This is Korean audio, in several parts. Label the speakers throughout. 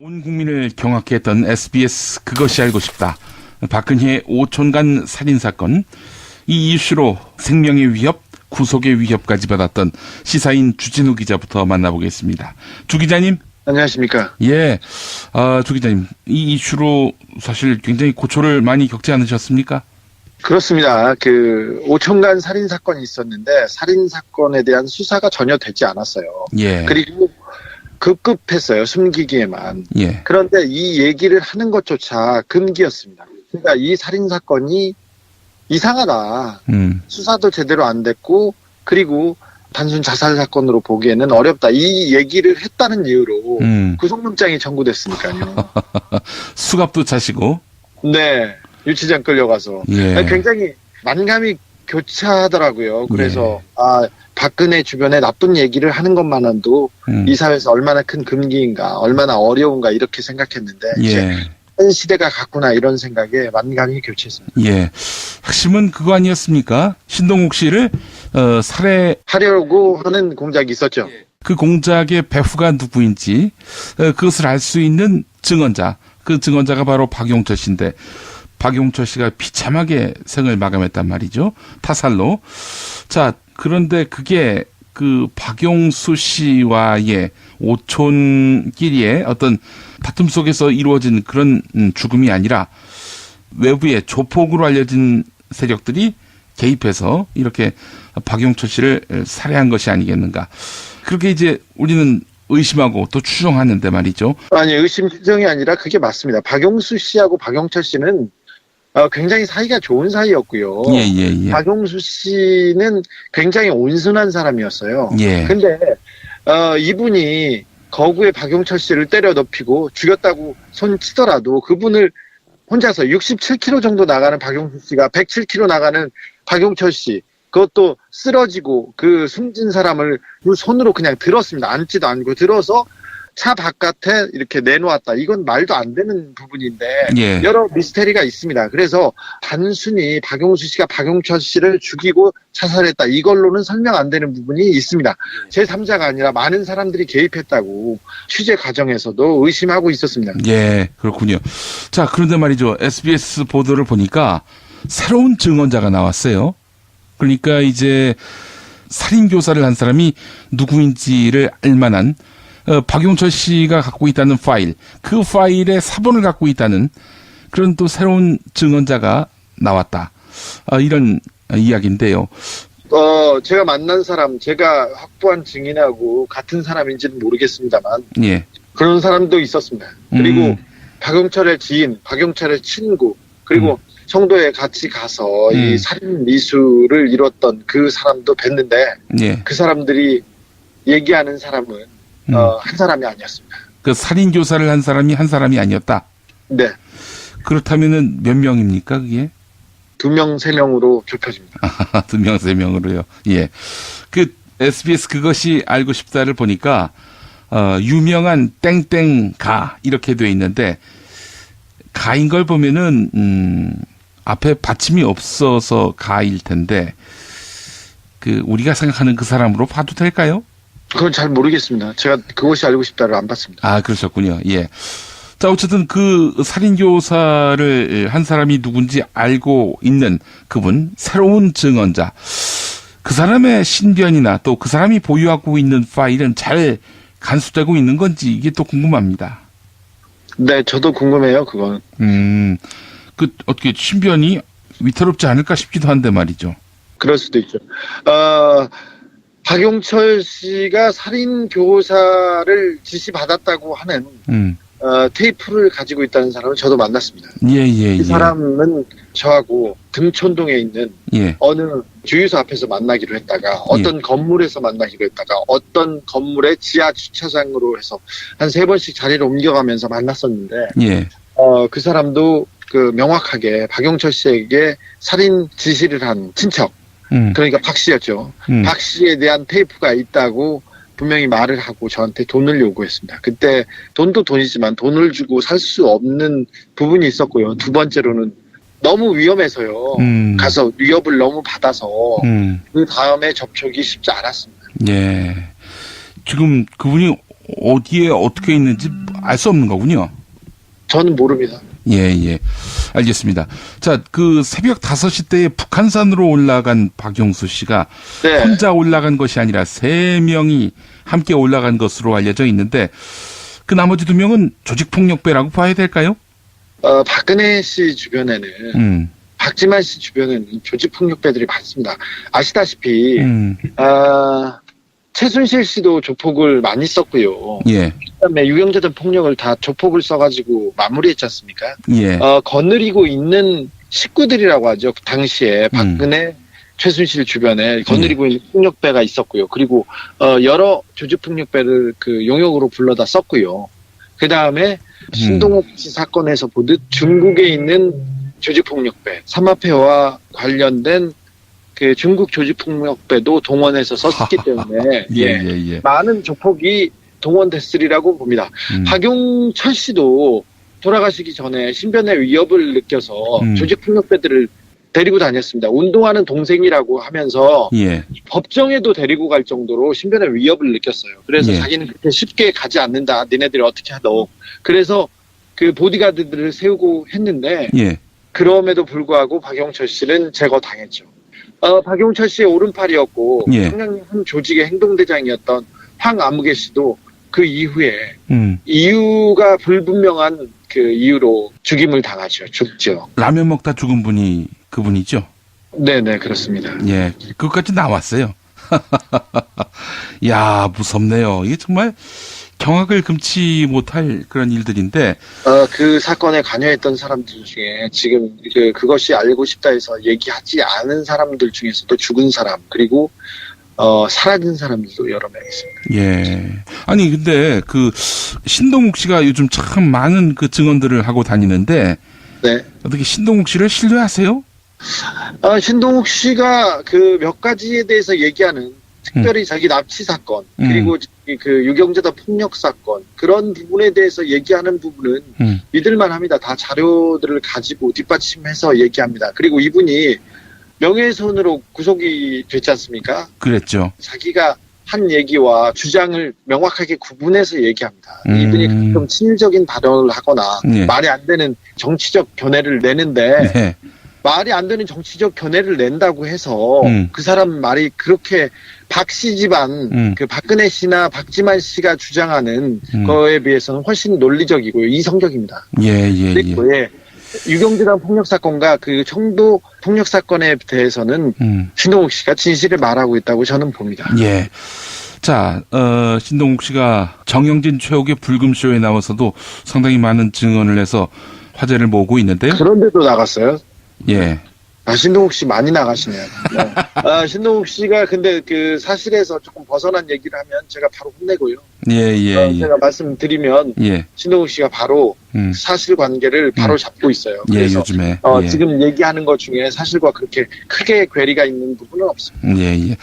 Speaker 1: 온 국민을 경악해 했던 SBS 그것이 알고 싶다. 박근혜 오촌간 살인 사건. 이 이슈로 생명의 위협, 구속의 위협까지 받았던 시사인 주진우 기자부터 만나보겠습니다. 주 기자님.
Speaker 2: 안녕하십니까.
Speaker 1: 예. 아, 주 기자님. 이 이슈로 사실 굉장히 고초를 많이 겪지 않으셨습니까?
Speaker 2: 그렇습니다. 그 오천간 살인 사건이 있었는데 살인 사건에 대한 수사가 전혀 되지 않았어요.
Speaker 1: 예.
Speaker 2: 그리고 급급했어요. 숨기기에만.
Speaker 1: 예.
Speaker 2: 그런데 이 얘기를 하는 것조차 금기였습니다. 그러니까 이 살인 사건이 이상하다.
Speaker 1: 음.
Speaker 2: 수사도 제대로 안 됐고 그리고 단순 자살 사건으로 보기에는 어렵다. 이 얘기를 했다는 이유로
Speaker 1: 음.
Speaker 2: 구속영장이 청구됐으니까요.
Speaker 1: 수갑도 차시고.
Speaker 2: 네. 유치장 끌려가서.
Speaker 1: 예.
Speaker 2: 굉장히 만감이 교차하더라고요. 그래서 아 박근혜 주변에 나쁜 얘기를 하는 것만으로도
Speaker 1: 음.
Speaker 2: 이 사회에서 얼마나 큰 금기인가, 얼마나 어려운가 이렇게 생각했는데 이제
Speaker 1: 예.
Speaker 2: 현 시대가 갔구나 이런 생각에 만감이 교차했습니다.
Speaker 1: 예. 핵심은 그거 아니었습니까? 신동욱 씨를 어, 살해
Speaker 2: 하려고 하는 공작이 있었죠.
Speaker 1: 그 공작의 배후가 누구인지 어, 그것을 알 수 있는 증언자 그 증언자가 바로 박용철 씨인데 박용철 씨가 비참하게 생을 마감했단 말이죠 타살로 자 그런데 그게 그 박용수 씨와의 오촌끼리의 어떤 다툼 속에서 이루어진 그런 음, 죽음이 아니라 외부의 조폭으로 알려진 세력들이 개입해서 이렇게 박용철 씨를 살해한 것이 아니겠는가. 그렇게 이제 우리는 의심하고 또 추정하는데 말이죠.
Speaker 2: 아니 의심 추정이 아니라 그게 맞습니다. 박용수 씨하고 박용철 씨는 어, 굉장히 사이가 좋은 사이였고요.
Speaker 1: 예, 예, 예.
Speaker 2: 박용수 씨는 굉장히 온순한 사람이었어요.
Speaker 1: 예.
Speaker 2: 근데 어, 이분이 거구에 박용철 씨를 때려 눕히고 죽였다고 손 치더라도 그분을 혼자서 67kg 정도 나가는 박용수 씨가 107kg 나가는 박용철 씨 그것도 쓰러지고 그 숨진 사람을 그 손으로 그냥 들었습니다. 앉지도 않고 들어서 차 바깥에 이렇게 내놓았다. 이건 말도 안 되는 부분인데
Speaker 1: 예.
Speaker 2: 여러 미스테리가 있습니다. 그래서 단순히 박용수 씨가 박용철 씨를 죽이고 자살했다. 이걸로는 설명 안 되는 부분이 있습니다. 제3자가 아니라 많은 사람들이 개입했다고 취재 과정에서도 의심하고 있었습니다.
Speaker 1: 예, 그렇군요. 자, 그런데 말이죠. SBS 보도를 보니까 새로운 증언자가 나왔어요. 그러니까 이제 살인 교사를 한 사람이 누구인지를 알만한 어, 박용철 씨가 갖고 있다는 파일, 그 파일의 사본을 갖고 있다는 그런 또 새로운 증언자가 나왔다. 아, 이런 이야기인데요.
Speaker 2: 어, 제가 만난 사람, 제가 확보한 증인하고 같은 사람인지는 모르겠습니다만
Speaker 1: 예.
Speaker 2: 그런 사람도 있었습니다. 그리고
Speaker 1: 음.
Speaker 2: 박용철의 지인, 박용철의 친구, 그리고 청도에 같이 가서
Speaker 1: 음.
Speaker 2: 이 살인 미수를 이뤘던 그 사람도 뵀는데
Speaker 1: 예.
Speaker 2: 그 사람들이 얘기하는 사람은
Speaker 1: 음.
Speaker 2: 어, 한 사람이 아니었습니다.
Speaker 1: 그 살인 교사를 한 사람이 한 사람이 아니었다.
Speaker 2: 네.
Speaker 1: 그렇다면은 몇 명입니까, 그게?
Speaker 2: 두 명, 세 명으로 좁혀집니다.
Speaker 1: 아, 두 명, 세 명으로요. 예. 그 SBS 그것이 알고 싶다를 보니까 어, 유명한 땡땡가 이렇게 돼 있는데 가인 걸 보면은 음, 앞에 받침이 없어서 가일 텐데 그 우리가 생각하는 그 사람으로 봐도 될까요?
Speaker 2: 그건 잘 모르겠습니다. 제가 그것이 알고 싶다를 안 봤습니다.
Speaker 1: 아, 그러셨군요. 예. 자, 어쨌든 그 살인교사를 한 사람이 누군지 알고 있는 그분, 새로운 증언자. 그 사람의 신변이나 또 그 사람이 보유하고 있는 파일은 잘 간수되고 있는 건지 이게 또 궁금합니다.
Speaker 2: 네, 저도 궁금해요, 그건.
Speaker 1: 음, 그 어떻게 신변이 위태롭지 않을까 싶기도 한데 말이죠.
Speaker 2: 그럴 수도 있죠. 어, 박용철 씨가 살인 교사를 지시받았다고 하는
Speaker 1: 음,
Speaker 2: 어, 테이프를 가지고 있다는 사람을 저도 만났습니다.
Speaker 1: 예, 예,
Speaker 2: 이
Speaker 1: 예.
Speaker 2: 사람은 저하고 등촌동에 있는
Speaker 1: 예,
Speaker 2: 어느 주유소 앞에서 만나기로 했다가 어떤 건물에서 만나기로 했다가 어떤 건물의 지하 주차장으로 해서 한 세 번씩 자리를 옮겨가면서 만났었는데
Speaker 1: 예,
Speaker 2: 어, 그 사람도 그 명확하게 박용철 씨에게 살인 지시를 한 친척
Speaker 1: 음,
Speaker 2: 그러니까 박 씨였죠.
Speaker 1: 음,
Speaker 2: 박 씨에 대한 테이프가 있다고 분명히 말을 하고 저한테 돈을 요구했습니다. 그때 돈도 돈이지만 돈을 주고 살 수 없는 부분이 있었고요. 두 번째로는 너무 위험해서요.
Speaker 1: 음,
Speaker 2: 가서 위협을 너무 받아서
Speaker 1: 음.
Speaker 2: 그 다음에 접촉이 쉽지 않았습니다.
Speaker 1: 예. 지금 그분이 어디에 어떻게 있는지 알 수 없는 거군요.
Speaker 2: 저는 모릅니다.
Speaker 1: 예, 예. 알겠습니다. 자, 그 새벽 5시 때에 북한산으로 올라간 박용수 씨가
Speaker 2: 네.
Speaker 1: 혼자 올라간 것이 아니라 세 명이 함께 올라간 것으로 알려져 있는데 그 나머지 두 명은 조직폭력배라고 봐야 될까요?
Speaker 2: 어, 박근혜 씨 주변에는
Speaker 1: 음,
Speaker 2: 박지만 씨 주변에는 조직폭력배들이 많습니다. 아시다시피
Speaker 1: 음,
Speaker 2: 아, 최순실 씨도 조폭을 많이 썼고요.
Speaker 1: 예,
Speaker 2: 그다음에 유경재단 폭력을 다 조폭을 써가지고 마무리했지 않습니까?
Speaker 1: 예,
Speaker 2: 어, 거느리고 있는 식구들이라고 하죠. 그 당시에 박근혜, 최순실 주변에 거느리고 있는 폭력배가 있었고요. 그리고 어, 여러 조직 폭력배를 그 용역으로 불러다 썼고요. 그 다음에 신동욱 씨 사건에서 보듯 중국에 있는 조직 폭력배, 삼합회와 관련된 그 중국 조직폭력배도 동원해서 썼기 때문에
Speaker 1: 예,
Speaker 2: 예,
Speaker 1: 예, 예.
Speaker 2: 많은 조폭이 동원됐으리라고 봅니다.
Speaker 1: 음,
Speaker 2: 박용철 씨도 돌아가시기 전에 신변의 위협을 느껴서
Speaker 1: 음.
Speaker 2: 조직폭력배들을 데리고 다녔습니다. 운동하는 동생이라고 하면서
Speaker 1: 예,
Speaker 2: 법정에도 데리고 갈 정도로 신변의 위협을 느꼈어요. 그래서
Speaker 1: 예.
Speaker 2: 자기는 그렇게 쉽게 가지 않는다. 니네들이 어떻게 하도. 그래서 그 보디가드들을 세우고 했는데
Speaker 1: 예,
Speaker 2: 그럼에도 불구하고 박용철 씨는 제거당했죠. 어, 박용철 씨의 오른팔이었고
Speaker 1: 예.
Speaker 2: 평양 한 조직의 행동대장이었던 황아무개 씨도 그 이후에
Speaker 1: 음,
Speaker 2: 이유가 불분명한 그 이유로 죽임을 당하죠. 죽죠.
Speaker 1: 라면 먹다 죽은 분이 그분이죠.
Speaker 2: 네네 그렇습니다.
Speaker 1: 예, 그것까지 나왔어요. 야, 무섭네요. 이게 정말 경악을 금치 못할 그런 일들인데,
Speaker 2: 어, 그 사건에 관여했던 사람들 중에 지금 그 그것이 알고 싶다 해서 얘기하지 않은 사람들 중에서도 죽은 사람 그리고 어, 사라진 사람들도 여러 명 있습니다.
Speaker 1: 예. 아니, 근데 그 신동욱 씨가 요즘 참 많은 그 증언들을 하고 다니는데,
Speaker 2: 네.
Speaker 1: 어떻게 신동욱 씨를 신뢰하세요?
Speaker 2: 아, 신동욱 씨가 그 몇 가지에 대해서 얘기하는 특별히 자기 납치 사건
Speaker 1: 음.
Speaker 2: 그리고 그 유경재단 폭력 사건 그런 부분에 대해서 얘기하는 부분은
Speaker 1: 음,
Speaker 2: 믿을만 합니다. 다 자료들을 가지고 뒷받침해서 얘기합니다. 그리고 이분이 명예훼손으로 구속이 됐지 않습니까?
Speaker 1: 그랬죠.
Speaker 2: 자기가 한 얘기와 주장을 명확하게 구분해서 얘기합니다.
Speaker 1: 음.
Speaker 2: 이분이 가끔 친일적인 발언을 하거나
Speaker 1: 예.
Speaker 2: 말이 안 되는 정치적 견해를 내는데
Speaker 1: 네.
Speaker 2: 말이 안 되는 정치적 견해를 낸다고 해서
Speaker 1: 음.
Speaker 2: 그 사람 말이 그렇게 박씨 집안
Speaker 1: 음.
Speaker 2: 그 박근혜 씨나 박지만 씨가 주장하는
Speaker 1: 음.
Speaker 2: 거에 비해서는 훨씬 논리적이고 이성적입니다.
Speaker 1: 예, 예, 예.
Speaker 2: 그리고 예, 유경재단 폭력 사건과 그 청도 폭력 사건에 대해서는
Speaker 1: 음,
Speaker 2: 신동욱 씨가 진실을 말하고 있다고 저는 봅니다.
Speaker 1: 예. 자, 어, 신동욱 씨가 정영진 최욱의 불금쇼에 나와서도 상당히 많은 증언을 해서 화제를 모으고 있는데요.
Speaker 2: 그런데도 나갔어요.
Speaker 1: 예.
Speaker 2: 아, 신동욱 씨 많이 나가시네요. 네. 아, 신동욱 씨가 근데 그 사실에서 조금 벗어난 얘기를 하면 제가 바로 혼내고요.
Speaker 1: 예, 예,
Speaker 2: 어,
Speaker 1: 예.
Speaker 2: 제가 말씀드리면
Speaker 1: 예.
Speaker 2: 신동욱 씨가 바로
Speaker 1: 음.
Speaker 2: 사실 관계를 바로
Speaker 1: 음.
Speaker 2: 잡고 있어요.
Speaker 1: 예,
Speaker 2: 그래서
Speaker 1: 요즘에.
Speaker 2: 어,
Speaker 1: 예.
Speaker 2: 지금 얘기하는 것 중에 사실과 그렇게 크게 괴리가 있는 부분은 없습니다.
Speaker 1: 예, 예.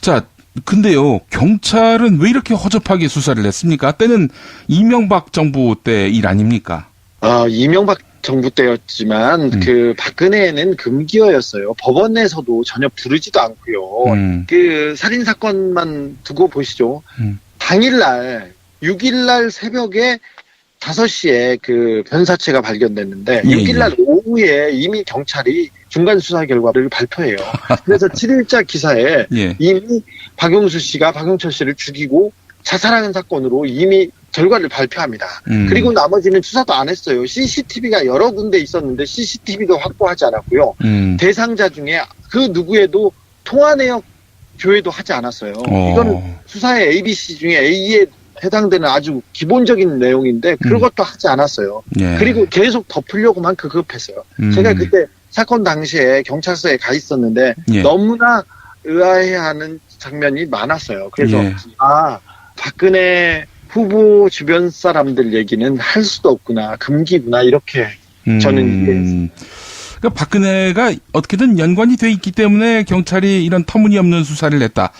Speaker 1: 자, 근데요, 경찰은 왜 이렇게 허접하게 수사를 했습니까? 때는 이명박 정부 때 일 아닙니까?
Speaker 2: 어, 이명박 정부 때였지만
Speaker 1: 음.
Speaker 2: 그 박근혜는 금기어였어요. 법원 내에서도 전혀 부르지도 않고요.
Speaker 1: 음,
Speaker 2: 그 살인 사건만 두고 보시죠.
Speaker 1: 음.
Speaker 2: 당일날 6일날 새벽에 5시에 그 변사체가 발견됐는데
Speaker 1: 예,
Speaker 2: 6일날 오후에 이미 경찰이 중간 수사 결과를 발표해요. 그래서 7일자 기사에
Speaker 1: 예.
Speaker 2: 이미 박용수 씨가 박용철 씨를 죽이고 자살하는 사건으로 이미 결과를 발표합니다.
Speaker 1: 음.
Speaker 2: 그리고 나머지는 수사도 안 했어요. CCTV가 여러 군데 있었는데 CCTV도 확보하지 않았고요.
Speaker 1: 음,
Speaker 2: 대상자 중에 그 누구에도 통화 내역 조회도 하지 않았어요.
Speaker 1: 어.
Speaker 2: 이거는 수사의 ABC 중에 A에 해당되는 아주 기본적인 내용인데 그것도 하지 않았어요.
Speaker 1: 예.
Speaker 2: 그리고 계속 덮으려고만 급급했어요.
Speaker 1: 음,
Speaker 2: 제가 그때 사건 당시에 경찰서에 가 있었는데
Speaker 1: 예.
Speaker 2: 너무나 의아해하는 장면이 많았어요. 그래서
Speaker 1: 예.
Speaker 2: 아 박근혜 후보 주변 사람들 얘기는 할 수도 없구나 금기구나 이렇게 저는
Speaker 1: 음, 그러니까 박근혜가 어떻게든 연관이 돼 있기 때문에 경찰이 이런 터무니없는 수사를 했다.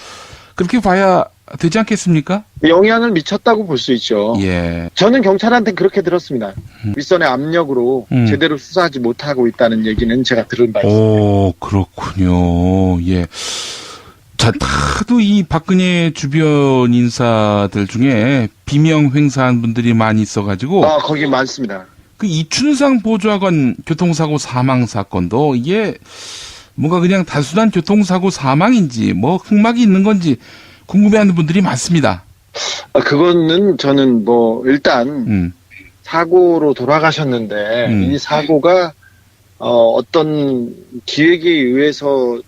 Speaker 1: 그렇게 봐야 되지 않겠습니까?
Speaker 2: 영향을 미쳤다고 볼 수 있죠.
Speaker 1: 예.
Speaker 2: 저는 경찰한테 그렇게 들었습니다.
Speaker 1: 음.
Speaker 2: 윗선의 압력으로
Speaker 1: 음.
Speaker 2: 제대로 수사하지 못하고 있다는 얘기는 제가 들은 바 있습니다.
Speaker 1: 오, 그렇군요. 예. 자, 다도 이 박근혜 주변 인사들 중에 비명 횡사한 분들이 많이 있어가지고
Speaker 2: 아, 거기 많습니다.
Speaker 1: 그 이춘상 보좌관 교통사고 사망 사건도 이게 뭔가 그냥 단순한 교통사고 사망인지 뭐 흑막이 있는 건지 궁금해하는 분들이 많습니다.
Speaker 2: 아, 그거는 저는 뭐, 일단,
Speaker 1: 음,
Speaker 2: 사고로 돌아가셨는데,
Speaker 1: 음.
Speaker 2: 이 사고가, 어, 어떤 기획에 의해서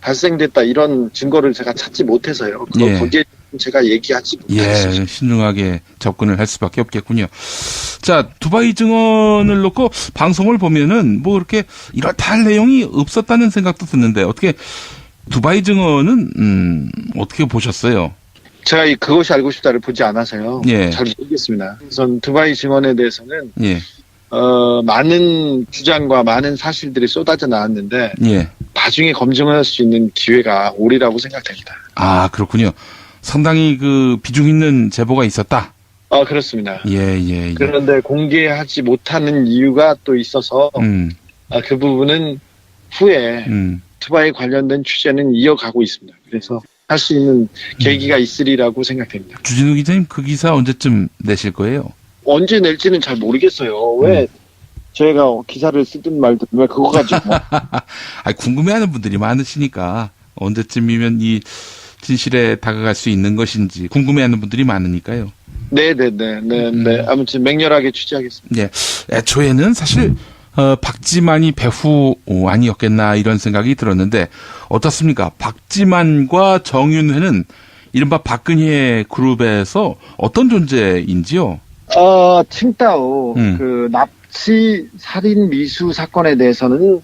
Speaker 2: 발생됐다, 이런 증거를 제가 찾지 못해서요.
Speaker 1: 예.
Speaker 2: 거기에 제가 얘기하지
Speaker 1: 예,
Speaker 2: 못했습니다.
Speaker 1: 신중하게 접근을 할 수밖에 없겠군요. 자, 두바이 증언을 놓고 방송을 보면은 뭐 그렇게 이렇다 할 내용이 없었다는 생각도 드는데 어떻게 두바이 증언은 음, 어떻게 보셨어요?
Speaker 2: 제가 이 그것이 알고 싶다를 보지 않아서요.
Speaker 1: 예.
Speaker 2: 잘 모르겠습니다. 우선 두바이 증언에 대해서는,
Speaker 1: 예,
Speaker 2: 어, 많은 주장과 많은 사실들이 쏟아져 나왔는데,
Speaker 1: 예.
Speaker 2: 나중에 검증할 수 있는 기회가 오리라고 생각됩니다.
Speaker 1: 아, 그렇군요. 상당히 그 비중 있는 제보가 있었다.
Speaker 2: 아, 그렇습니다.
Speaker 1: 예, 예, 예.
Speaker 2: 그런데 공개하지 못하는 이유가 또 있어서
Speaker 1: 음,
Speaker 2: 아, 그 부분은 후에
Speaker 1: 음.
Speaker 2: 투바에 관련된 취재는 이어가고 있습니다. 그래서 할 수 있는 계기가 있으리라고 생각됩니다.
Speaker 1: 주진우 기자님 그 기사 언제쯤 내실 거예요?
Speaker 2: 언제 낼지는 잘 모르겠어요. 왜 저희가 기사를 쓰든 말든 왜 그거 가지고 뭐
Speaker 1: 아, 궁금해하는 분들이 많으시니까 언제쯤이면 이 진실에 다가갈 수 있는 것인지 궁금해하는 분들이 많으니까요.
Speaker 2: 네네네 네,
Speaker 1: 음.
Speaker 2: 네. 아무튼 맹렬하게 취재하겠습니다.
Speaker 1: 예, 애초에는 사실 어, 박지만이 배후 어, 아니었겠나 이런 생각이 들었는데 어떻습니까? 박지만과 정윤회는 이른바 박근혜 그룹에서 어떤 존재인지요?
Speaker 2: 어 칭따오
Speaker 1: 음.
Speaker 2: 그 납치 살인 미수 사건에 대해서는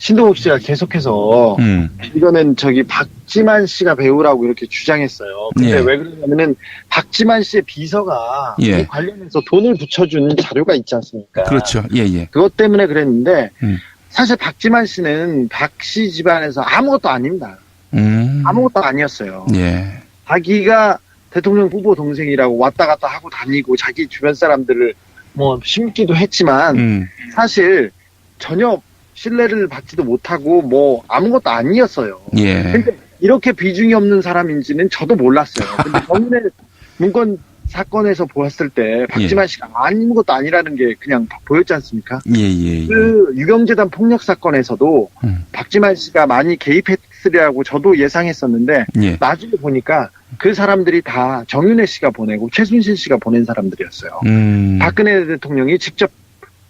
Speaker 2: 신동욱 씨가 계속해서
Speaker 1: 음,
Speaker 2: 이거는 저기 박지만 씨가 배우라고 이렇게 주장했어요. 근데
Speaker 1: 예.
Speaker 2: 왜 그러냐면은 박지만 씨의 비서가
Speaker 1: 예.
Speaker 2: 이 관련해서 돈을 붙여준 자료가 있지 않습니까?
Speaker 1: 그렇죠. 예, 예.
Speaker 2: 그것 때문에 그랬는데
Speaker 1: 음.
Speaker 2: 사실 박지만 씨는 박 씨 집안에서 아무것도 아닙니다.
Speaker 1: 음,
Speaker 2: 아무것도 아니었어요.
Speaker 1: 예,
Speaker 2: 자기가 대통령 후보 동생이라고 왔다 갔다 하고 다니고 자기 주변 사람들을 뭐 심기도 했지만
Speaker 1: 음,
Speaker 2: 사실 전혀 신뢰를 받지도 못하고 뭐 아무것도 아니었어요.
Speaker 1: 예,
Speaker 2: 근데 이렇게 비중이 없는 사람인지는 저도 몰랐어요. 근데 정윤의 문건 사건에서 보았을 때 박지만 씨가 아무것도 아니라는 게 그냥 보였지 않습니까?
Speaker 1: 예, 예, 예.
Speaker 2: 그 유경재단 폭력 사건에서도
Speaker 1: 음.
Speaker 2: 박지만 씨가 많이 개입했으리라고 저도 예상했었는데
Speaker 1: 예,
Speaker 2: 나중에 보니까 그 사람들이 다 정윤혜 씨가 보내고 최순실 씨가 보낸 사람들이었어요.
Speaker 1: 음,
Speaker 2: 박근혜 대통령이 직접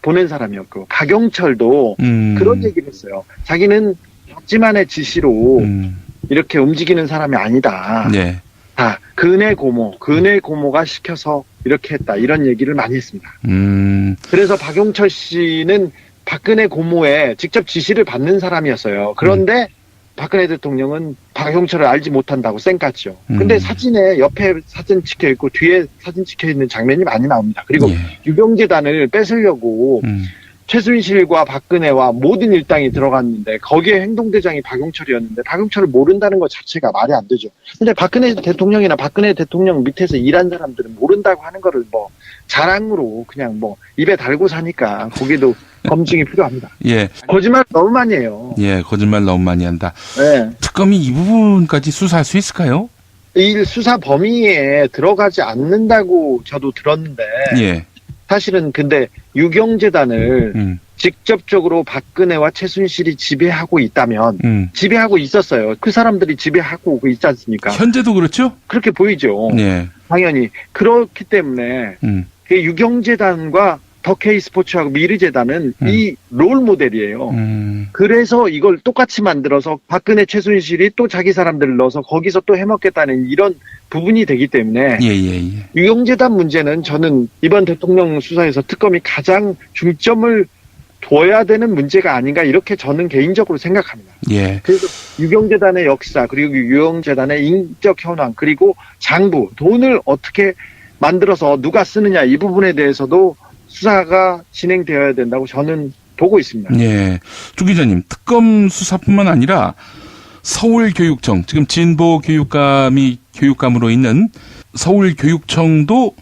Speaker 2: 보낸 사람이었고 박영철도
Speaker 1: 음,
Speaker 2: 그런 얘기를 했어요. 자기는 박지만의 지시로
Speaker 1: 음,
Speaker 2: 이렇게 움직이는 사람이 아니다.
Speaker 1: 예,
Speaker 2: 다 근혜 고모, 근혜 고모가 시켜서 이렇게 했다. 이런 얘기를 많이 했습니다.
Speaker 1: 음,
Speaker 2: 그래서 박용철 씨는 박근혜 고모의 직접 지시를 받는 사람이었어요. 그런데 박근혜 대통령은 박용철을 알지 못한다고 쌩깠죠. 근데
Speaker 1: 음.
Speaker 2: 사진에 옆에 사진 찍혀 있고 뒤에 사진 찍혀 있는 장면이 많이 나옵니다. 그리고
Speaker 1: 예,
Speaker 2: 유병재단을 뺏으려고
Speaker 1: 음,
Speaker 2: 최순실과 박근혜와 모든 일당이 들어갔는데 거기에 행동대장이 박용철이었는데 박용철을 모른다는 것 자체가 말이 안 되죠. 근데 박근혜 대통령이나 박근혜 대통령 밑에서 일한 사람들은 모른다고 하는 거를 뭐 자랑으로 그냥 뭐 입에 달고 사니까 거기도 검증이 필요합니다.
Speaker 1: 예,
Speaker 2: 거짓말 너무 많이 해요.
Speaker 1: 예, 거짓말 너무 많이 한다.
Speaker 2: 네.
Speaker 1: 특검이 이 부분까지 수사할 수 있을까요?
Speaker 2: 이 수사 범위에 들어가지 않는다고 저도 들었는데
Speaker 1: 예,
Speaker 2: 사실은 근데 유경재단을
Speaker 1: 음,
Speaker 2: 직접적으로 박근혜와 최순실이 지배하고 있다면
Speaker 1: 음.
Speaker 2: 지배하고 있었어요. 그 사람들이 지배하고 있지 않습니까?
Speaker 1: 현재도 그렇죠?
Speaker 2: 그렇게 보이죠.
Speaker 1: 예,
Speaker 2: 당연히 그렇기 때문에
Speaker 1: 음,
Speaker 2: 그 유경재단과 더케이 스포츠하고 미르재단은
Speaker 1: 음.
Speaker 2: 이롤 모델이에요.
Speaker 1: 음,
Speaker 2: 그래서 이걸 똑같이 만들어서 박근혜 최순실이 또 자기 사람들을 넣어서 거기서 또 해먹겠다는 이런 부분이 되기 때문에
Speaker 1: 예, 예, 예.
Speaker 2: 유경재단 문제는 저는 이번 대통령 수사에서 특검이 가장 중점을 둬야 되는 문제가 아닌가 이렇게 저는 개인적으로 생각합니다.
Speaker 1: 예,
Speaker 2: 그래서 유경재단의 역사 그리고 유경재단의 인적 현황 그리고 장부 돈을 어떻게 만들어서 누가 쓰느냐 이 부분에 대해서도 수사가 진행되어야 된다고 저는 보고 있습니다.
Speaker 1: 예. 주 기자님, 특검 수사뿐만 아니라 서울교육청, 지금 진보교육감이 교육감으로 있는 서울교육청도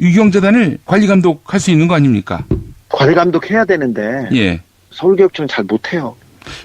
Speaker 1: 유경재단을 관리 감독할 수 있는 거 아닙니까?
Speaker 2: 관리 감독해야 되는데
Speaker 1: 예.
Speaker 2: 서울교육청 잘 못해요.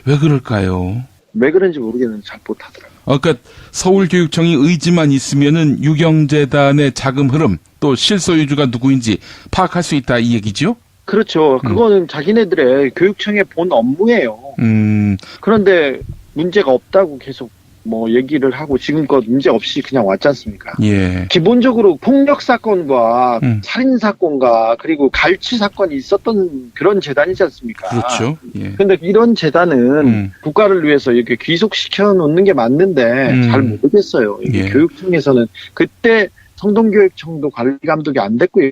Speaker 1: 왜 그럴까요?
Speaker 2: 왜 그런지 모르겠는데 잘 못하더라고요.
Speaker 1: 어, 그러니까 서울교육청이 의지만 있으면은 유경재단의 자금 흐름 또 실소유주가 누구인지 파악할 수 있다 이 얘기죠?
Speaker 2: 그렇죠. 그거는 자기네들의 교육청의 본 업무예요.
Speaker 1: 음,
Speaker 2: 그런데 문제가 없다고 계속 뭐 얘기를 하고 지금껏 문제 없이 그냥 왔지 않습니까?
Speaker 1: 예.
Speaker 2: 기본적으로 폭력 사건과
Speaker 1: 음.
Speaker 2: 살인 사건과 그리고 갈취 사건이 있었던 그런 재단이지 않습니까?
Speaker 1: 그렇죠. 예.
Speaker 2: 근데 이런 재단은
Speaker 1: 음.
Speaker 2: 국가를 위해서 이렇게 귀속시켜 놓는 게 맞는데
Speaker 1: 음.
Speaker 2: 잘 모르겠어요. 이게
Speaker 1: 예.
Speaker 2: 교육청에서는 그때 성동교육청도 관리 감독이 안 됐고요.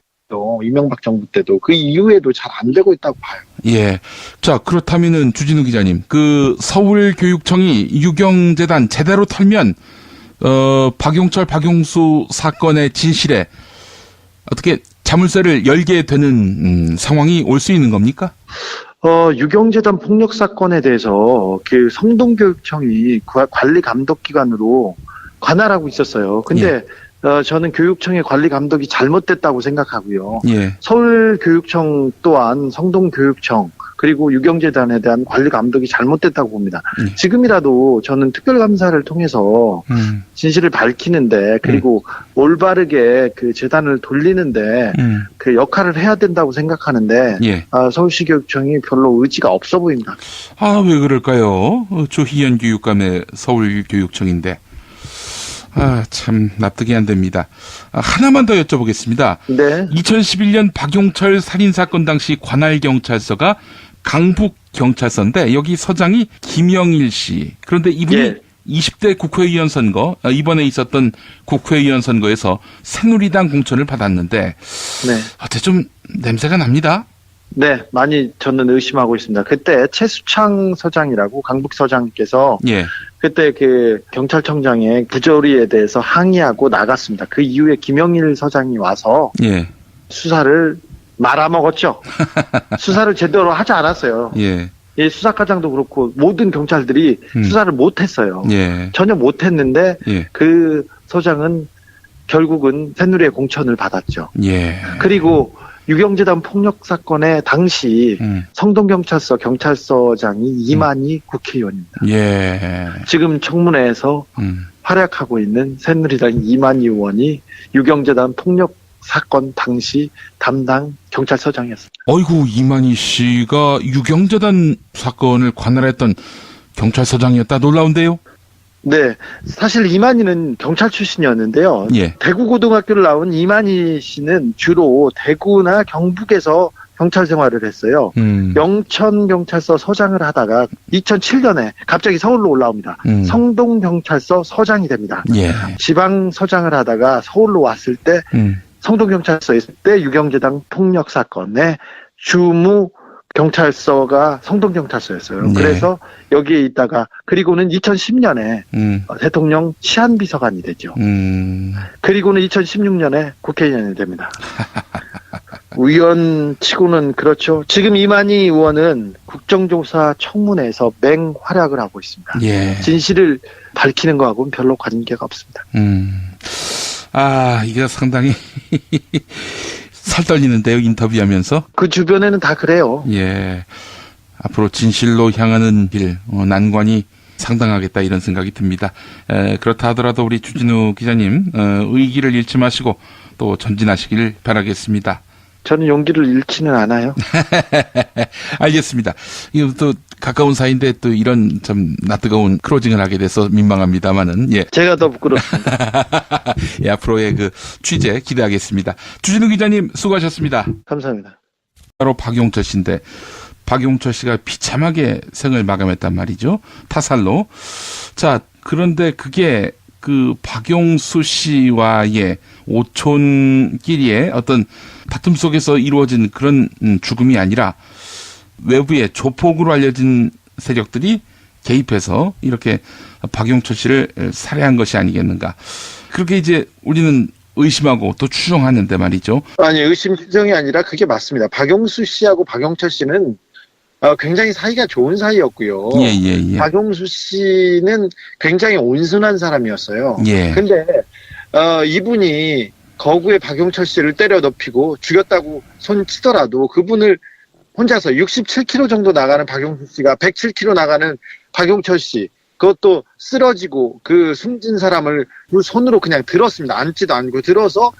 Speaker 2: 이명박 정부 때도 그 이후에도 잘 안 되고 있다고 봐요.
Speaker 1: 예. 자, 그렇다면은 주진우 기자님, 그 서울교육청이 유경재단 제대로 털면 어 박용철 박용수 사건의 진실에 어떻게 자물쇠를 열게 되는 음, 상황이 올 수 있는 겁니까?
Speaker 2: 어, 유경재단 폭력 사건에 대해서 그 성동교육청이 과- 관리 감독 기관으로 관할하고 있었어요. 근데 어, 저는 교육청의 관리 감독이 잘못됐다고 생각하고요.
Speaker 1: 예.
Speaker 2: 서울교육청 또한 성동교육청 그리고 유경재단에 대한 관리 감독이 잘못됐다고 봅니다.
Speaker 1: 예.
Speaker 2: 지금이라도 저는 특별감사를 통해서
Speaker 1: 음,
Speaker 2: 진실을 밝히는데 그리고 올바르게 그 재단을 돌리는데
Speaker 1: 음,
Speaker 2: 그 역할을 해야 된다고 생각하는데
Speaker 1: 예.
Speaker 2: 아, 서울시 교육청이 별로 의지가 없어 보입니다.
Speaker 1: 아, 왜 그럴까요? 어, 조희연 교육감의 서울교육청인데. 아, 참 납득이 안 됩니다. 아, 하나만 더 여쭤보겠습니다.
Speaker 2: 네.
Speaker 1: 2011년 박용철 살인 사건 당시 관할 경찰서가 강북 경찰서인데 여기 서장이 김영일 씨. 그런데 이분이
Speaker 2: 예.
Speaker 1: 20대 국회의원 선거 아, 이번에 있었던 국회의원 선거에서 새누리당 공천을 받았는데
Speaker 2: 네.
Speaker 1: 어째 좀 냄새가 납니다.
Speaker 2: 네, 많이 저는 의심하고 있습니다. 그때 최수창 서장이라고 강북 서장께서
Speaker 1: 예.
Speaker 2: 그때 그 경찰청장의 부조리에 대해서 항의하고 나갔습니다. 그 이후에 김영일 서장이 와서
Speaker 1: 예.
Speaker 2: 수사를 말아먹었죠. 수사를 제대로 하지 않았어요.
Speaker 1: 예.
Speaker 2: 이 수사과장도 그렇고 모든 경찰들이
Speaker 1: 음.
Speaker 2: 수사를 못했어요.
Speaker 1: 예.
Speaker 2: 전혀 못했는데
Speaker 1: 예.
Speaker 2: 그 서장은 결국은 새누리의 공천을 받았죠.
Speaker 1: 예.
Speaker 2: 그리고 유경재단 폭력 사건의 당시
Speaker 1: 음.
Speaker 2: 성동경찰서 경찰서장이 이만희 국회의원입니다.
Speaker 1: 예.
Speaker 2: 지금 청문회에서
Speaker 1: 음.
Speaker 2: 활약하고 있는 새누리당 이만희 의원이 유경재단 폭력 사건 당시 담당 경찰서장이었습니다.
Speaker 1: 어이구 이만희 씨가 유경재단 사건을 관할했던 경찰서장이었다 놀라운데요.
Speaker 2: 네, 사실 이만희는 경찰 출신이었는데요.
Speaker 1: 예.
Speaker 2: 대구고등학교를 나온 이만희 씨는 주로 대구나 경북에서 경찰 생활을 했어요.
Speaker 1: 음.
Speaker 2: 영천 경찰서 서장을 하다가 2007년에 갑자기 서울로 올라옵니다.
Speaker 1: 음.
Speaker 2: 성동 경찰서 서장이 됩니다.
Speaker 1: 예.
Speaker 2: 지방 서장을 하다가 서울로 왔을 때
Speaker 1: 음.
Speaker 2: 성동 경찰서에 있을 때 유경재단 폭력 사건에 주무 경찰서가 성동 경찰서였어요.
Speaker 1: 네.
Speaker 2: 그래서 여기에 있다가 그리고는 2010년에
Speaker 1: 음.
Speaker 2: 대통령 치안 비서관이 되죠.
Speaker 1: 음.
Speaker 2: 그리고는 2016년에 국회의원이 됩니다. 의원 치고는 그렇죠. 지금 이만희 의원은 국정조사 청문회에서 맹활약을 하고 있습니다.
Speaker 1: 예.
Speaker 2: 진실을 밝히는 거하고는 별로 관계가 없습니다.
Speaker 1: 음. 아, 이게 상당히 살 떨리는데요, 인터뷰하면서.
Speaker 2: 그 주변에는 다 그래요.
Speaker 1: 예. 앞으로 진실로 향하는 길, 어, 난관이 상당하겠다 이런 생각이 듭니다. 에, 그렇다 하더라도 우리 주진우 기자님, 어, 의기를 잃지 마시고 또 전진하시길 바라겠습니다.
Speaker 2: 저는 용기를 잃지는 않아요.
Speaker 1: 알겠습니다. 이거 또 가까운 사이인데 또 이런 좀 낯뜨거운 크로징을 하게 돼서 민망합니다만은 예.
Speaker 2: 제가 더 부끄럽습니다.
Speaker 1: 예, 앞으로의 그 취재 기대하겠습니다. 주진우 기자님 수고하셨습니다.
Speaker 2: 감사합니다.
Speaker 1: 바로 박용철 씨인데 박용철 씨가 비참하게 생을 마감했단 말이죠. 타살로. 자, 그런데 그게 그 박용수 씨와의 오촌끼리의 어떤 다툼 속에서 이루어진 그런 음, 죽음이 아니라 외부의 조폭으로 알려진 세력들이 개입해서 이렇게 박용철 씨를 살해한 것이 아니겠는가. 그렇게 이제 우리는 의심하고 또 추정하는데 말이죠.
Speaker 2: 아니 의심 추정이 아니라 그게 맞습니다. 박용수 씨하고 박용철 씨는 어, 굉장히 사이가 좋은 사이였고요.
Speaker 1: 예, 예, 예.
Speaker 2: 박용수 씨는 굉장히 온순한 사람이었어요.
Speaker 1: 예.
Speaker 2: 근데 어, 이분이 거구에 박용철 씨를 때려 눕히고 죽였다고 손 치더라도 그분을 혼자서 67kg 정도 나가는 박용수 씨가 107kg 나가는 박용철 씨 그것도 쓰러지고 그 숨진 사람을 두 손으로 그냥 들었습니다. 앉지도 않고 들어서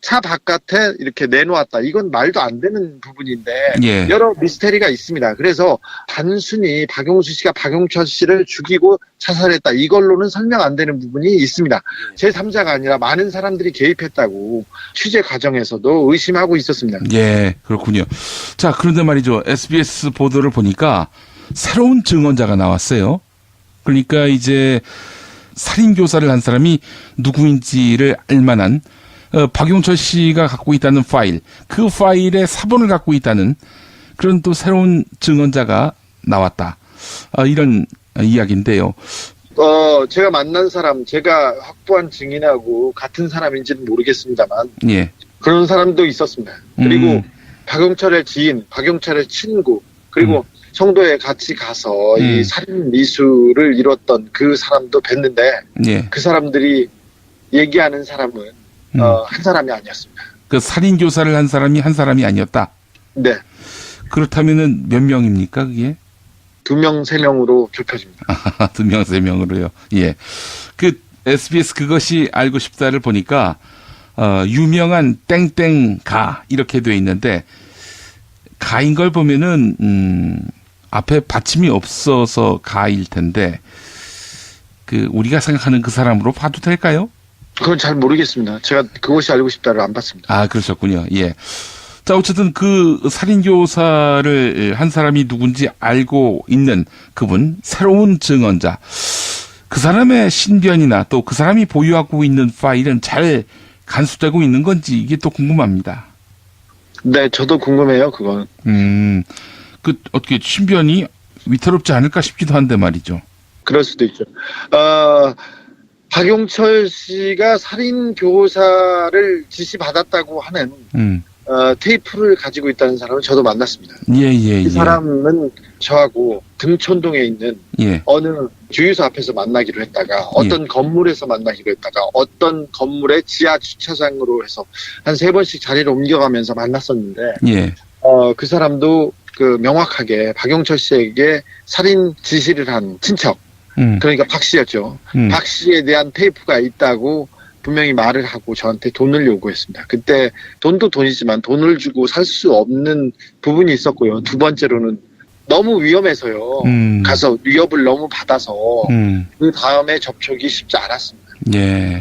Speaker 2: 차 바깥에 이렇게 내놓았다. 이건 말도 안 되는 부분인데
Speaker 1: 예.
Speaker 2: 여러 미스테리가 있습니다. 그래서 단순히 박용수 씨가 박용철 씨를 죽이고 자살했다. 이걸로는 설명 안 되는 부분이 있습니다. 제3자가 아니라 많은 사람들이 개입했다고 취재 과정에서도 의심하고 있었습니다.
Speaker 1: 예, 그렇군요. 자, 그런데 말이죠. SBS 보도를 보니까 새로운 증언자가 나왔어요. 그러니까 이제 살인 교사를 한 사람이 누구인지를 알만한 어, 박용철 씨가 갖고 있다는 파일, 그 파일의 사본을 갖고 있다는 그런 또 새로운 증언자가 나왔다. 아, 이런 이야기인데요.
Speaker 2: 어, 제가 만난 사람, 제가 확보한 증인하고 같은 사람인지는 모르겠습니다만
Speaker 1: 예.
Speaker 2: 그런 사람도 있었습니다. 그리고
Speaker 1: 음,
Speaker 2: 박용철의 지인, 박용철의 친구, 그리고 성도에 같이 가서
Speaker 1: 음.
Speaker 2: 이 살인 미수를 이뤘던 그 사람도 뵀는데
Speaker 1: 예.
Speaker 2: 그 사람들이 얘기하는 사람은
Speaker 1: 음.
Speaker 2: 어, 한 사람이 아니었습니다.
Speaker 1: 그 살인 교사를 한 사람이 한 사람이 아니었다.
Speaker 2: 네.
Speaker 1: 그렇다면은 몇 명입니까, 그게?
Speaker 2: 두 명, 세 명으로 좁혀집니다.
Speaker 1: 두 명, 세 명으로요. 예. 그 SBS 그것이 알고 싶다를 보니까 어, 유명한 땡땡가 이렇게 돼 있는데 가인 걸 보면은 음, 앞에 받침이 없어서 가일 텐데 그 우리가 생각하는 그 사람으로 봐도 될까요?
Speaker 2: 그건 잘 모르겠습니다. 제가 그것이 알고 싶다를 안 봤습니다.
Speaker 1: 아, 그러셨군요. 예. 자, 어쨌든 그 살인교사를 한 사람이 누군지 알고 있는 그분, 새로운 증언자. 그 사람의 신변이나 또 그 사람이 보유하고 있는 파일은 잘 간수되고 있는 건지 이게 또 궁금합니다.
Speaker 2: 네, 저도 궁금해요, 그건.
Speaker 1: 음, 그 어떻게 신변이 위태롭지 않을까 싶기도 한데 말이죠.
Speaker 2: 그럴 수도 있죠. 어, 박용철 씨가 살인 교사를 지시받았다고 하는
Speaker 1: 음,
Speaker 2: 어, 테이프를 가지고 있다는 사람은 저도 만났습니다.
Speaker 1: 예, 예,
Speaker 2: 이
Speaker 1: 예.
Speaker 2: 사람은 저하고 등촌동에 있는
Speaker 1: 예,
Speaker 2: 어느 주유소 앞에서 만나기로 했다가 어떤 건물에서 만나기로 했다가 어떤 건물의 지하 주차장으로 해서 한 세 번씩 자리를 옮겨가면서 만났었는데
Speaker 1: 예,
Speaker 2: 어, 그 사람도 그 명확하게 박용철 씨에게 살인 지시를 한 친척
Speaker 1: 음,
Speaker 2: 그러니까 박 씨였죠.
Speaker 1: 음,
Speaker 2: 박 씨에 대한 테이프가 있다고 분명히 말을 하고 저한테 돈을 요구했습니다. 그때 돈도 돈이지만 돈을 주고 살 수 없는 부분이 있었고요. 두 번째로는 너무 위험해서요.
Speaker 1: 음,
Speaker 2: 가서 위협을 너무 받아서
Speaker 1: 음.
Speaker 2: 그 다음에 접촉이 쉽지 않았습니다.
Speaker 1: 예.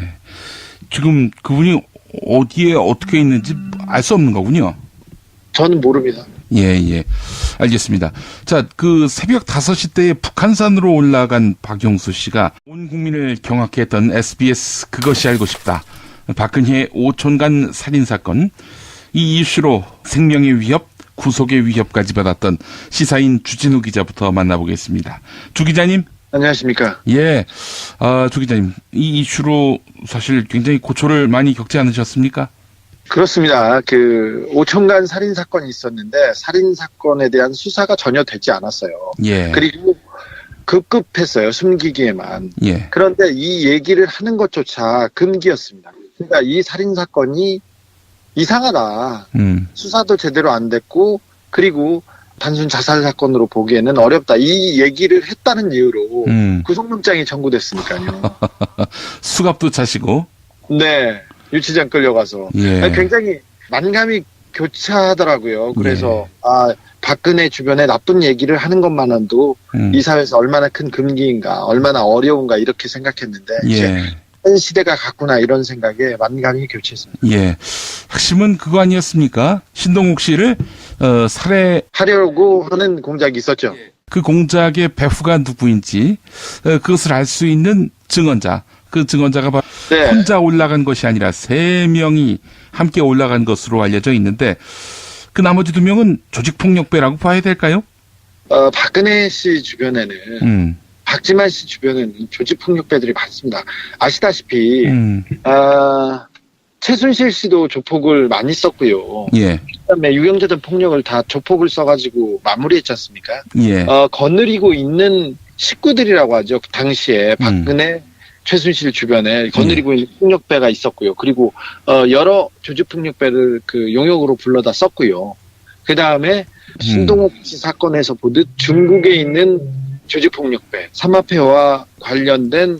Speaker 1: 지금 그분이 어디에 어떻게 있는지 알 수 없는 거군요.
Speaker 2: 저는 모릅니다.
Speaker 1: 예, 예. 알겠습니다. 자, 그 새벽 5시 때에 북한산으로 올라간 박용수 씨가 온 국민을 경악해 했던 SBS 그것이 알고 싶다. 박근혜 오촌간 살인사건. 이 이슈로 생명의 위협, 구속의 위협까지 받았던 시사인 주진우 기자부터 만나보겠습니다. 주 기자님.
Speaker 2: 안녕하십니까.
Speaker 1: 예. 아, 주 기자님. 이 이슈로 사실 굉장히 고초를 많이 겪지 않으셨습니까?
Speaker 2: 그렇습니다. 그 오천간 살인 사건이 있었는데 살인 사건에 대한 수사가 전혀 되지 않았어요.
Speaker 1: 예.
Speaker 2: 그리고 급급했어요. 숨기기에만.
Speaker 1: 예.
Speaker 2: 그런데 이 얘기를 하는 것조차 금기였습니다. 그러니까 이 살인 사건이 이상하다.
Speaker 1: 음.
Speaker 2: 수사도 제대로 안 됐고 그리고 단순 자살 사건으로 보기에는 어렵다. 이 얘기를 했다는 이유로
Speaker 1: 음.
Speaker 2: 구속영장이 청구됐으니까요.
Speaker 1: 수갑도 차시고.
Speaker 2: 네, 유치장 끌려가서
Speaker 1: 예.
Speaker 2: 굉장히 만감이 교차하더라고요. 그래서
Speaker 1: 예.
Speaker 2: 아 박근혜 주변에 나쁜 얘기를 하는 것만으로도
Speaker 1: 음.
Speaker 2: 이 사회에서 얼마나 큰 금기인가, 얼마나 어려운가 이렇게 생각했는데 이제
Speaker 1: 예.
Speaker 2: 현 시대가 갔구나 이런 생각에 만감이 교체했습니다.
Speaker 1: 예. 핵심은 그거 아니었습니까? 신동욱 씨를 어, 살해
Speaker 2: 하려고 하는 공작이 있었죠.
Speaker 1: 그 공작의 배후가 누구인지 어, 그것을 알 수 있는 증언자. 그 증언자가
Speaker 2: 네,
Speaker 1: 혼자 올라간 것이 아니라 세 명이 함께 올라간 것으로 알려져 있는데 그 나머지 두 명은 조직폭력배라고 봐야 될까요?
Speaker 2: 어, 박근혜 씨 주변에는
Speaker 1: 음.
Speaker 2: 박지만 씨 주변에는 조직폭력배들이 많습니다. 아시다시피
Speaker 1: 음.
Speaker 2: 아, 최순실 씨도 조폭을 많이 썼고요.
Speaker 1: 예.
Speaker 2: 그다음에 유경재든 폭력을 다 조폭을 써가지고 마무리했지 않습니까?
Speaker 1: 예.
Speaker 2: 어, 거느리고 있는 식구들이라고 하죠. 그 당시에
Speaker 1: 음.
Speaker 2: 박근혜, 최순실 주변에 거느리고 있는 폭력배가 있었고요. 그리고 어, 여러 조직폭력배를 그 용역으로 불러다 썼고요. 그 다음에 신동욱 씨 사건에서 보듯 중국에 있는 조직폭력배, 삼합회와 관련된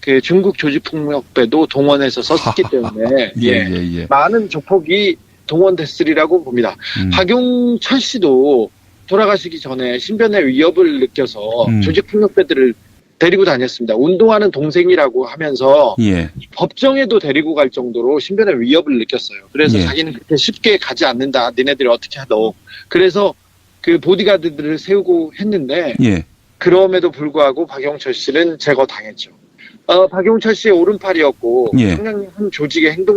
Speaker 2: 그 중국 조직폭력배도 동원해서 썼기 때문에
Speaker 1: 예,
Speaker 2: 예,
Speaker 1: 예, 예.
Speaker 2: 많은 조폭이 동원됐으리라고 봅니다.
Speaker 1: 음.
Speaker 2: 박용철 씨도 돌아가시기 전에 신변의 위협을 느껴서
Speaker 1: 음.
Speaker 2: 조직폭력배들을 데리고 다녔습니다. 운동하는 동생이라고 하면서
Speaker 1: 예.
Speaker 2: 법정에도 데리고 갈 정도로 신변의 위협을 느꼈어요. 그래서
Speaker 1: 예.
Speaker 2: 자기는 그렇게 쉽게 가지 않는다. 니네들이 어떻게 하도. 그래서 그 보디가드들을 세우고 했는데
Speaker 1: 예.
Speaker 2: 그럼에도 불구하고 박용철 씨는 제거 당했죠. 어, 박용철 씨의 오른팔이었고
Speaker 1: 예.
Speaker 2: 평양 한 조직의 행동